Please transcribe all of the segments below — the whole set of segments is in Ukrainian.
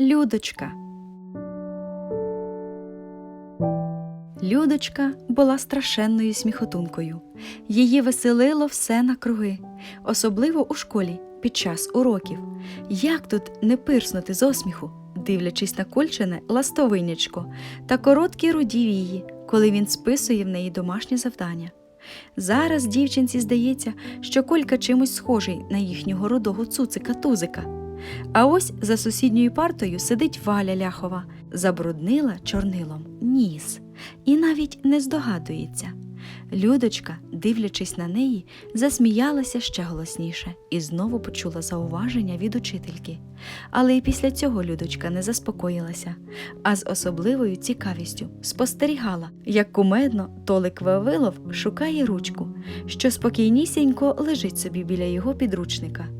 Людочка. Людочка була страшенною сміхотункою. Її веселило все накруги, особливо у школі під час уроків. Як тут не пирснути з осміху, дивлячись на кульчене ластовинячко та короткі руді вії, коли він списує в неї домашнє завдання. Зараз дівчинці здається, що Колька чимось схожий на їхнього рудого цуцика Тузика. А ось за сусідньою партою сидить Валя Ляхова, забруднила чорнилом ніс і навіть не здогадується. Людочка, дивлячись на неї, засміялася ще голосніше і знову почула зауваження від учительки. Але і після цього Людочка не заспокоїлася, а з особливою цікавістю спостерігала, як кумедно Толик Вавилов шукає ручку, що спокійнісінько лежить собі біля його підручника.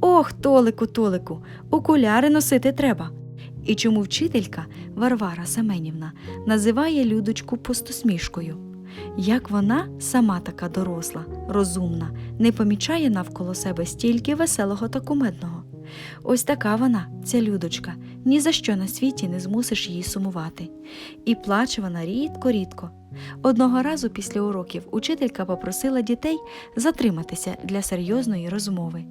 Ох, Толику, Толику, окуляри носити треба. І чому вчителька Варвара Семенівна називає Людочку пустосмішкою? Як вона, сама така доросла, розумна, не помічає навколо себе стільки веселого та кумедного. Ось така вона, ця Людочка, ні за що на світі не змусиш її сумувати. І плаче вона рідко-рідко. Одного разу після уроків учителька попросила дітей затриматися для серйозної розмови.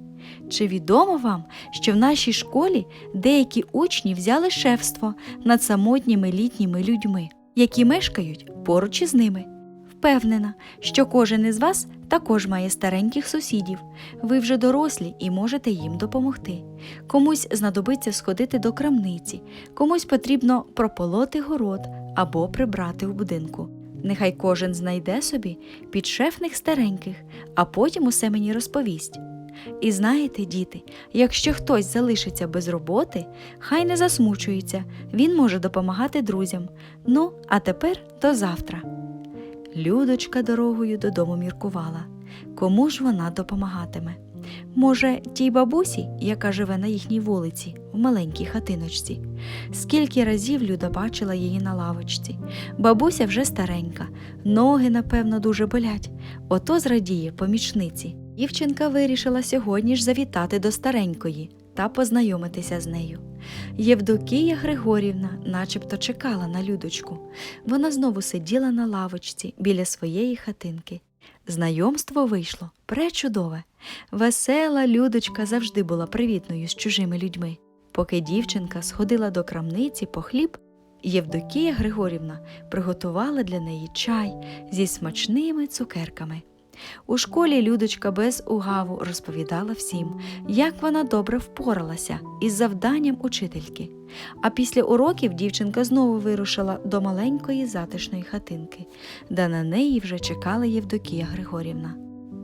Чи відомо вам, що в нашій школі деякі учні взяли шефство над самотніми літніми людьми, які мешкають поруч із ними? Впевнена, що кожен із вас також має стареньких сусідів. Ви вже дорослі і можете їм допомогти. Комусь знадобиться сходити до крамниці, комусь потрібно прополоти город або прибрати в будинку. Нехай кожен знайде собі підшефних стареньких, а потім усе мені розповість. І знаєте, діти, якщо хтось залишиться без роботи, хай не засмучується, він може допомагати друзям. Ну, а тепер до завтра. Людочка дорогою додому міркувала. Кому ж вона допомагатиме? Може, тій бабусі, яка живе на їхній вулиці, в маленькій хатиночці. Скільки разів Люда бачила її на лавочці. Бабуся вже старенька, ноги, напевно, дуже болять. Ото зрадіє помічниці. Дівчинка вирішила сьогодні ж завітати до старенької та познайомитися з нею. Євдокія Григорівна начебто чекала на Людочку. Вона знову сиділа на лавочці біля своєї хатинки. Знайомство вийшло пречудове. Весела Людочка завжди була привітною з чужими людьми. Поки дівчинка сходила до крамниці по хліб, Євдокія Григорівна приготувала для неї чай зі смачними цукерками. У школі Людочка без угаву розповідала всім, як вона добре впоралася із завданням учительки. А після уроків дівчинка знову вирушила до маленької затишної хатинки, де на неї вже чекала Євдокія Григорівна.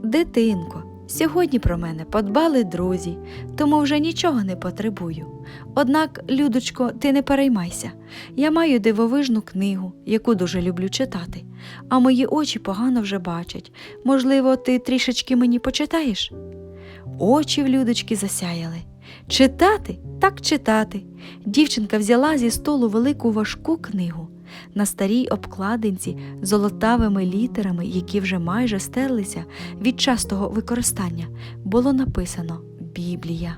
Дитинко, сьогодні про мене подбали друзі, тому вже нічого не потребую. Однак, Людочко, ти не переймайся. Я маю дивовижну книгу, яку дуже люблю читати, а мої очі погано вже бачать. Можливо, ти трішечки мені почитаєш? Очі в Людочки засяяли. Читати так читати. Дівчинка взяла зі столу велику важку книгу. На старій обкладинці золотавими літерами, які вже майже стерлися від частого використання, було написано Біблія.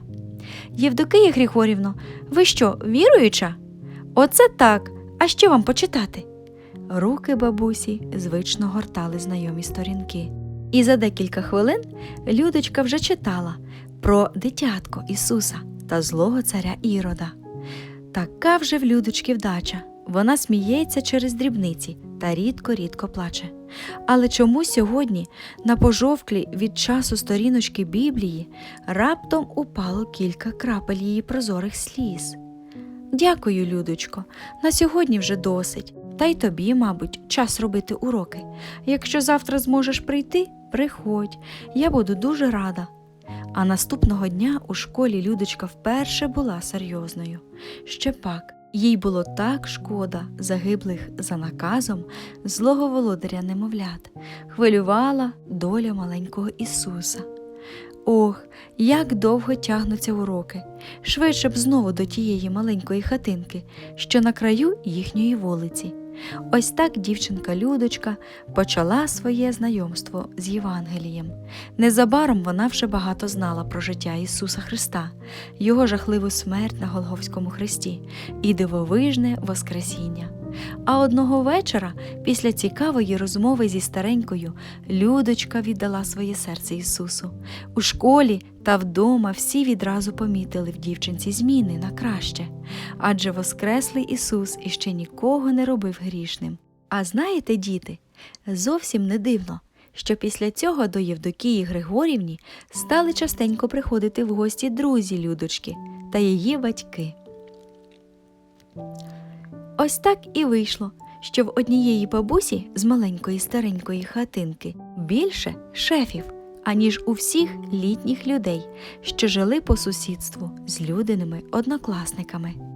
Євдокия Григорівно, ви що, віруюча? Оце так. А що вам почитати? Руки бабусі звично гортали знайомі сторінки. І за декілька хвилин Людочка вже читала про дитятко Ісуса та злого царя Ірода. Така вже в Людочки вдача. Вона сміється через дрібниці та рідко-рідко плаче. Але чому сьогодні на пожовклі від часу сторіночки Біблії раптом упало кілька крапель її прозорих сліз? Дякую, Людочко, на сьогодні вже досить. Та й тобі, мабуть, час робити уроки. Якщо завтра зможеш прийти, приходь, я буду дуже рада. А наступного дня у школі Людочка вперше була серйозною. Ще пак, їй було так шкода загиблих за наказом злого володаря немовлят, хвилювала доля маленького Ісуса. Ох, як довго тягнуться уроки, швидше б знову до тієї маленької хатинки, що на краю їхньої вулиці. Ось так дівчинка Людочка почала своє знайомство з Євангелієм. Незабаром вона вже багато знала про життя Ісуса Христа, Його жахливу смерть на Голговському хресті і дивовижне Воскресіння. А одного вечора, після цікавої розмови зі старенькою, Людочка віддала своє серце Ісусу. У школі та вдома всі відразу помітили в дівчинці зміни на краще, адже Воскреслий Ісус іще нікого не робив грішним. А знаєте, діти, зовсім не дивно, що після цього до Євдокії Григорівні стали частенько приходити в гості друзі Людочки та її батьки. Ось так і вийшло, що в однієї бабусі з маленької старенької хатинки більше шефів, аніж у всіх літніх людей, що жили по сусідству з людиними однокласниками.